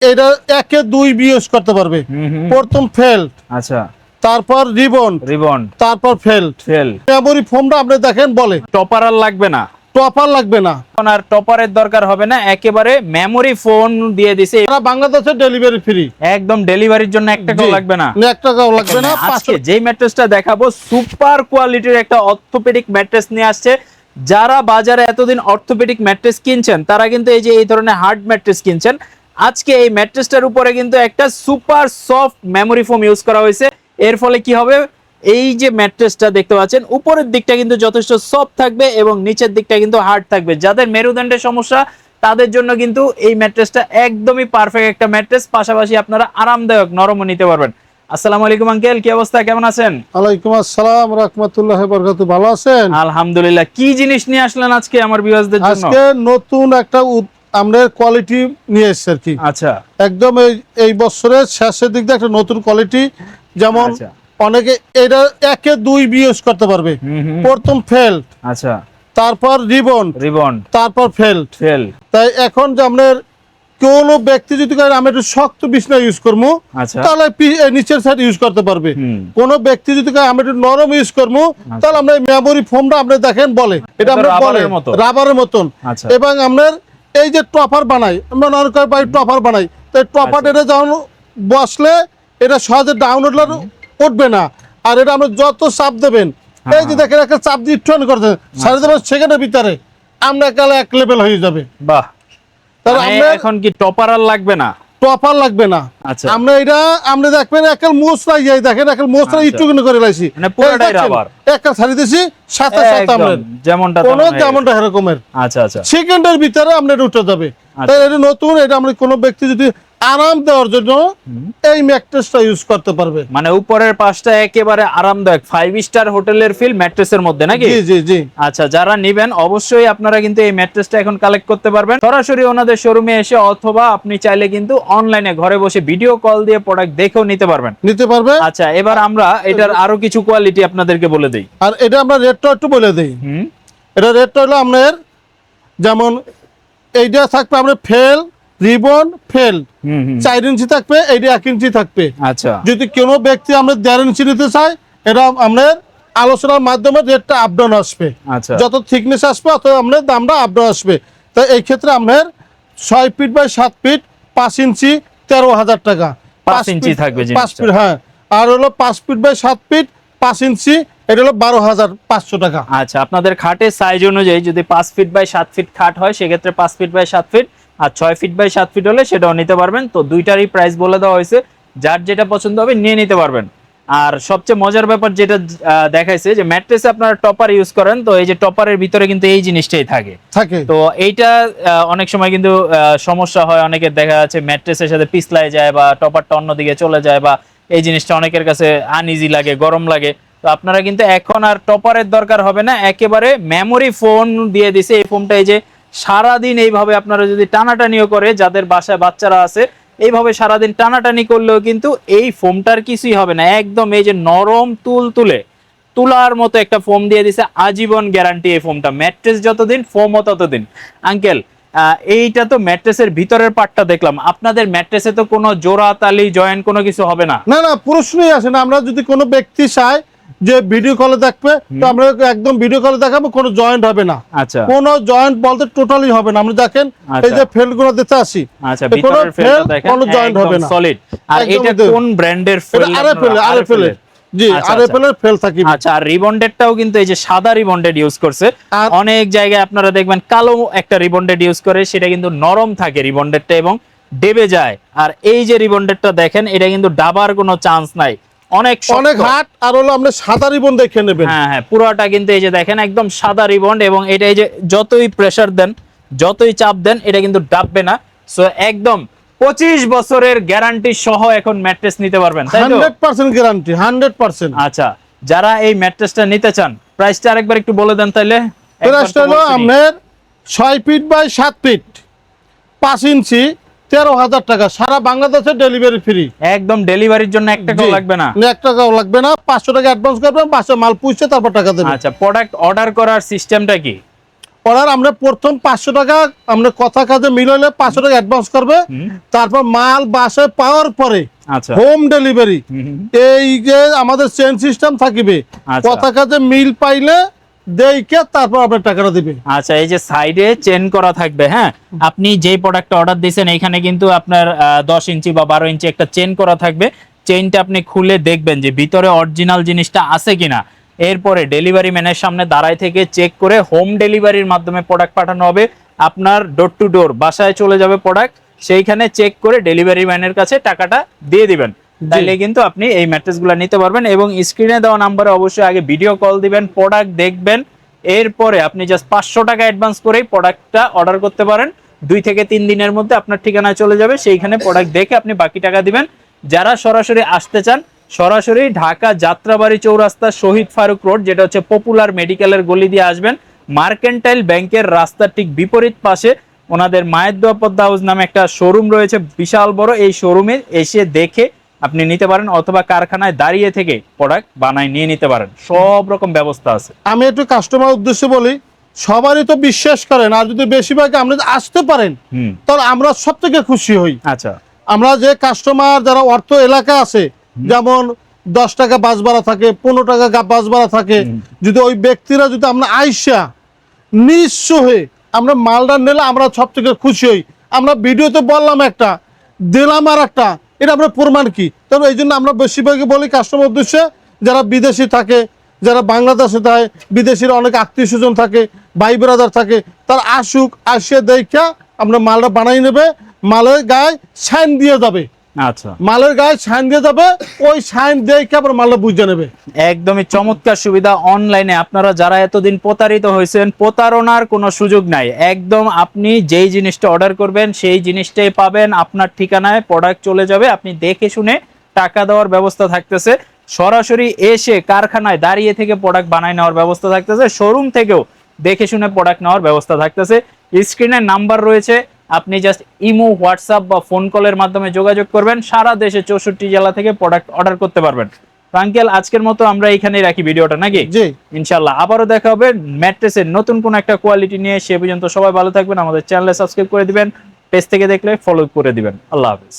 এটা একে দুই ইউজ করতে পারবে। প্রথম ফেল্ট আচ্ছা। তারপর রিবন। রিবন। তারপর ফেল্ট ফেল। মেমোরি ফোমটা আপনি দেখেন বলে। টপার আর লাগবে না। টপার লাগবে না। আর টপারের দরকার হবে না একেবারে মেমোরি ফোন দিয়ে দিছে। সারা বাংলাদেশে ডেলিভারি ফ্রি একদম ডেলিভারির জন্য এক টাকাও লাগবে না। এক টাকাও লাগবে না আজকে যেই ম্যাট্রেসটা দেখাবো সুপার কোয়ালিটির একটা অর্থোপেডিক ম্যাট্রেস নিয়ে আসছে। যারা বাজারে এতদিন অর্থোপেডিক ম্যাট্রেস কিনছেন তারা কিন্তু এই যে এই ধরনের হার্ড ম্যাট্রেস কিনছেন আজকে এই ম্যাট্রেসটার উপরে কিন্তু একটা super soft memory foam use করা হয়েছে। এর ফলে কি হবে? এই যে ম্যাট্রেসটা দেখতে পাচ্ছেন উপরের দিকটা কিন্তু যথেষ্ট সফট থাকবে এবং নিচের দিকটা কিন্তু হার্ড থাকবে। যাদের মেরুদণ্ডের সমস্যা তাদের জন্য কিন্তু এই ম্যাট্রেসটা একদমই পারফেক্ট একটা ম্যাট্রেস। পাশাপাশি আপনারা আরামদায়ক নরমও নিতে পারবেন। আসসালামু আলাইকুম আঙ্কেল কি অবস্থা? কেমন আছেন? আলাইকুম আসসালাম রহমতুল্লাহ বরকাতু ভালো আছেন? আলহামদুলিল্লাহ। কি জিনিস নিয়ে আসলেন আজকে আমার ভিউয়ার্সদের জন্য? আজকে নতুন একটা আমরা কোয়ালিটি নিয়ে এসেছি আর কি। আচ্ছা। একদম এই এই বছরের শেষের দিক দিয়ে একটা নতুন কোয়ালিটি যেমন আচ্ছা। অনেকে এটা একে দুই ইউজ করতে পারবে। প্রথম ফেল্ট আচ্ছা। তারপর রিবন রিবন তারপর ফেল্ট ফেল তাই এখন যে আপনার কোনো ব্যক্তি যদি আমি একটু শক্ত বিছনা ইউজ করব আচ্ছা। তাহলে নিচের সাইড ইউজ করতে পারবে। কোন ব্যক্তি যদি আমি একটু নরম ইউজ করব তাহলে আমরা মেমোরি ফোমটা আপনি দেখেন বলে। এটা আমরা বলে। রাবারের মতন। আচ্ছা। এবং আপনার এই যে টপার বানাই আমরা অনেক ভাই টপার বানাই তো টপার আচ্ছা। এটা যখন বসলে এটা সহজে ডাউনলোড উঠবে না। আর এটা আমরা যত চাপ দেবেন এই যে দেখেন একটা চাপ দিয়ে ট্রেন করছেন সাড়ে দেবেন সেকেন্ডের ভিতরে আমরা কালে এক লেভেল হয়ে যাবে। বাহ। তাহলে মানে আমরা এখন কি টপার আর লাগবে না? টপার লাগবে না আচ্ছা আমরা এটা আমরা দেখবেন একাল মোসরাই যাই দেখেন একাল মোসরা আচ্ছা। কিনে করে লাইছি মানে। একাল ছাড়ি দিছি সাথে সাথে আমরা যেমনটা কোনো যেমনটা এরকমের। আচ্ছা আচ্ছা সেকেন্ডের ভিতরে আমরা এটা উঠে যাবে আচ্ছা। তাই এটা নতুন এটা আমরা কোনো ব্যক্তি যদি আরাম দেওয়ার জন্য এই ম্যাট্রেসটা ইউজ করতে পারবে। মানে উপরের পাশটা একেবারে আরামদায়ক। ফাইভ স্টার হোটেলের ফিল ম্যাট্রেসের মধ্যে নাকি? জি জি জি। আচ্ছা যারা নিবেন অবশ্যই আপনারা কিন্তু এই ম্যাট্রেসটা এখন কালেক্ট করতে পারবেন। সরাসরি ওনাদের শোরুমে এসে অথবা আপনি চাইলে কিন্তু অনলাইনে ঘরে বসে ভিডিও কল দিয়ে প্রোডাক্ট দেখেও নিতে পারবেন। নিতে পারবে। আচ্ছা এবার আমরা এটার আরও কিছু কোয়ালিটি আপনাদেরকে বলে দিই। আর এটা আমরা রেটটা একটু বলে দিই। হুম। এটা রেটটা হলো আপনার যেমন এইটা থাকবে আপনার ফেল রিবন ফেল। চার ইঞ্চি থাকবে এইটা এক ইঞ্চি থাকবে। আচ্ছা। যদি কোনো ব্যক্তি আমরা দেড় ইঞ্চি নিতে চাই এটা আপনার আলোচনার মাধ্যমে রেটটা আপ ডাউন আসবে। আচ্ছা। যত থিকনেস আসবে অত আপনার দামটা আপ ডাউন আসবে। তো এই ক্ষেত্রে আপনার ছয় ফিট বাই সাত ফিট পাঁচ ইঞ্চি তেরো হাজার টাকা। পাঁচ ইঞ্চি থাকবে পাঁচ ফিট হ্যাঁ। আর হলো পাঁচ ফিট বাই সাত ফিট পাঁচ ইঞ্চি এটা হলো বারো হাজার পাঁচশো টাকা। আচ্ছা আপনাদের খাটের সাইজ অনুযায়ী যদি পাঁচ ফিট বাই সাত ফিট খাট হয় সেক্ষেত্রে পাঁচ ফিট বাই সাত ফিট আর ছয় ফিট বাই সাত ফিট হলে সেটাও নিতে পারবেন। তো দুইটারই প্রাইস বলে দেওয়া হয়েছে। যার যেটা পছন্দ হবে নিয়ে নিতে পারবেন। আর সবচেয়ে মজার ব্যাপার যেটা দেখাইছে যে ম্যাট্রেসে আপনারা টপার ইউজ করেন তো এই যে টপারের ভিতরে কিন্তু এই জিনিসটাই থাকে। থাকে। তো এইটা অনেক সময় কিন্তু সমস্যা হয়। অনেকের দেখা যাচ্ছে ম্যাট্রেসের সাথে পিছলায় যায় বা টপারটা অন্যদিকে চলে যায় বা এই জিনিসটা অনেকের কাছে আনইজি লাগে গরম লাগে। তো আপনারা কিন্তু এখন আর টপারের দরকার হবে না। একেবারে মেমোরি ফোন দিয়ে দিছে। এই ফোনটা এই যে সারাদিন এইভাবে আপনারা যদি টানাটানিও করে, যাদের বাসায় বাচ্চারা আছে, এইভাবে সারাদিন টানাটানি করলেও কিন্তু এই ফোমটার কিছুই হবে না। একদম এই যে নরম তুল তুলে তুলার মতো একটা ফোম দিয়ে দিছে, আজীবন গ্যারান্টি এই ফোমটা। ম্যাট্রেস যতদিন, ফোমও ততদিন। আঙ্কেল এইটা তো ম্যাট্রেসের ভিতরের পার্টটা দেখলাম। আপনাদের ম্যাট্রেসে তো কোনো জোড়া তালি জয়েন্ট কোনো কিছু হবে না। না না প্রশ্নই আসে না। আমরা যদি কোনো ব্যক্তি চায় যে ভিডিও কলে দেখবে তো আমরা একদম ভিডিও কলে দেখাবো কোনো জয়েন্ট হবে না। আচ্ছা। কোনো জয়েন্ট বলতে টোটালি হবে না। আমরা দেখেন এই আচ্ছা। যে ফেলগুলো দিতে আসি আচ্ছা কোনো ভিতরের কোনো joint হবে না। সলিড আর এটা কোন ব্র্যান্ডের ফেল আরে ফেলে আরে ফেলে জি আচ্ছা, আচ্ছা। ফেল থাকি। আচ্ছা আর রিবন্ডেডটাও কিন্তু এই যে সাদা রিবন্ডেড ইউজ করছে। অনেক জায়গায় আপনারা দেখবেন কালো একটা রিবন্ডেড ইউজ করে সেটা কিন্তু নরম থাকে রিবন্ডেডটা এবং ডেবে যায়। আর এই যে রিবন্ডেডটা দেখেন এটা কিন্তু ডাবার কোনো চান্স নাই। অনেক অনেক হাট আর হলো আপনি সাদা রিবন দেখে নেবেন। হ্যাঁ হ্যাঁ পুরোটা কিন্তু এই যে দেখেন একদম সাদা রিবন্ড এবং এটা এই যে যতই প্রেসার দেন যতই চাপ দেন এটা কিন্তু ডাববে না। সো একদম পঁচিশ বছরের গ্যারান্টি সহ এখন ম্যাট্রেস নিতে পারবেন hundred percent guarantee hundred percent. আচ্ছা যারা এই ম্যাট্রেসটা নিতে চান প্রাইসটা আরেকবার একটু বলে দেন তাইলে। প্রাইসটা হলো আপনার ছয় ফিট বাই সাত ফিট পাঁচ ইঞ্চি তেরো হাজার টাকা। সারা বাংলাদেশে ডেলিভারি ফ্রি একদম ডেলিভারির জন্য এক টাকাও লাগবে না। এক টাকাও লাগবে না। পাঁচশো টাকা অ্যাডভান্স করবেন পাঁচশো মাল পুষছে তারপর টাকা দেবেন। আচ্ছা প্রোডাক্ট অর্ডার করার সিস্টেমটা কি? অর্ডার আমরা প্রথম পাঁচশো টাকা আমরা কথা কাজে মিল হলে পাঁচশো টাকা অ্যাডভান্স করবে। তারপর মাল বাসায় পাওয়ার পরে আচ্ছা। হোম ডেলিভারি এই যে আমাদের চেন সিস্টেম থাকিবে। কথা কাজে মিল পাইলে দেইকে তারপর আপনার টাকাটা আচ্ছা এই যে সাইডে চেন করা থাকবে হ্যাঁ? আপনি যেই অর্ডার কিন্তু আপনার দশ ইঞ্চি বা বারো ইঞ্চি একটা করা থাকবে। চেনটা আপনি খুলে দেখবেন যে ভিতরে অরিজিনাল জিনিসটা আছে কিনা। এরপরে ডেলিভারি ম্যানের সামনে দাঁড়ায় থেকে চেক করে হোম ডেলিভারির মাধ্যমে প্রোডাক্ট পাঠানো হবে। আপনার ডোর টু ডোর বাসায় চলে যাবে প্রোডাক্ট সেইখানে চেক করে ডেলিভারি ম্যানের কাছে টাকাটা দিয়ে দিবেন। তাইলে কিন্তু আপনি এই ম্যাট্রেসগুলো নিতে পারবেন এবং স্ক্রিনে দেওয়া নাম্বারে অবশ্যই আগে ভিডিও কল দিবেন প্রোডাক্ট দেখবেন। এরপরে আপনি জাস্ট পাঁচশো টাকা অ্যাডভান্স করেই প্রোডাক্টটা অর্ডার করতে পারেন। দুই থেকে তিন দিনের মধ্যে আপনার ঠিকানায় চলে যাবে, সেইখানে প্রোডাক্ট দেখে আপনি বাকি টাকা দিবেন। যারা সরাসরি আসতে চান, সরাসরি ঢাকা যাত্রাবাড়ি চৌরাস্তা শহীদ ফারুক রোড, যেটা হচ্ছে পপুলার মেডিকেলের গলি দিয়ে আসবেন। মার্কেন্টাইল ব্যাংকের রাস্তার ঠিক বিপরীত পাশে ওনাদের মায়ের দোয়া পদ্মা হাউস নামে একটা শোরুম রয়েছে, বিশাল বড়। এই শোরুমে এসে দেখে আপনি নিতে পারেন অথবা কারখানায় দাঁড়িয়ে থেকে প্রোডাক্ট বানায় নিয়ে নিতে পারেন। সব রকম ব্যবস্থা আছে। আমি একটু কাস্টমার উদ্দেশ্যে বলি সবারই তো বিশ্বাস করেন আর যদি বেশিরভাগ আপনি আসতে পারেন তাহলে আমরা সব থেকে খুশি হই। আচ্ছা। আমরা যে কাস্টমার যারা অর্থ এলাকা আছে যেমন দশ টাকা বাস ভাড়া থাকে পনেরো টাকা বাস ভাড়া থাকে যদি ওই ব্যক্তিরা যদি আমরা আইসা নিঃস্ব হয়ে আমরা মালটা নিলে আমরা সব থেকে খুশি হই। আমরা ভিডিওতে বললাম একটা দিলাম আর একটা এটা আমরা প্রমাণ কি? তবে এই জন্য আমরা বেশিরভাগই বলি কাস্টমার উদ্দেশ্যে যারা বিদেশি থাকে, যারা বাংলাদেশে থাকে, বিদেশির অনেক আত্মীয় স্বজন থাকে, ভাই ব্রাদার থাকে, তার আসুক, আসিয়া দেখা আমরা মালটা বানাই নেবে, মালের গায়ে সাইন দিয়ে যাবে। আচ্ছা। মালের গায়ে সাইন দিয়ে যাবে ওই সাইন আবার মালটা বুঝে নেবে। একদমই চমৎকার সুবিধা অনলাইনে। আপনারা যারা এতদিন প্রতারিত হয়েছেন প্রতারণার কোনো সুযোগ নাই। একদম আপনি যেই জিনিসটা অর্ডার করবেন সেই জিনিসটাই পাবেন। আপনার ঠিকানায় প্রোডাক্ট চলে যাবে। আপনি দেখে শুনে টাকা দেওয়ার ব্যবস্থা থাকতেছে। সরাসরি এসে কারখানায় দাঁড়িয়ে থেকে প্রোডাক্ট বানায় নেওয়ার ব্যবস্থা থাকতেছে। শোরুম থেকেও দেখে শুনে প্রোডাক্ট নেওয়ার ব্যবস্থা থাকতেছে। স্ক্রিনে নাম্বার রয়েছে। আপনি জাস্ট ইমো হোয়াটসঅ্যাপ বা ফোন কলের মাধ্যমে যোগাযোগ করবেন। সারা দেশে চৌষট্টি জেলা থেকে প্রোডাক্ট অর্ডার করতে পারবেন। আঙ্কেল আজকের মতো আমরা এখানেই রাখি ভিডিওটা নাকি? জি। ইনশাল্লাহ আবারও দেখা হবে ম্যাট্রেসের নতুন কোন একটা কোয়ালিটি নিয়ে। সে পর্যন্ত সবাই ভালো থাকবেন আমাদের চ্যানেলে সাবস্ক্রাইব করে দিবেন পেজ থেকে দেখলে ফলো করে দিবেন। আল্লাহ হাফিজ।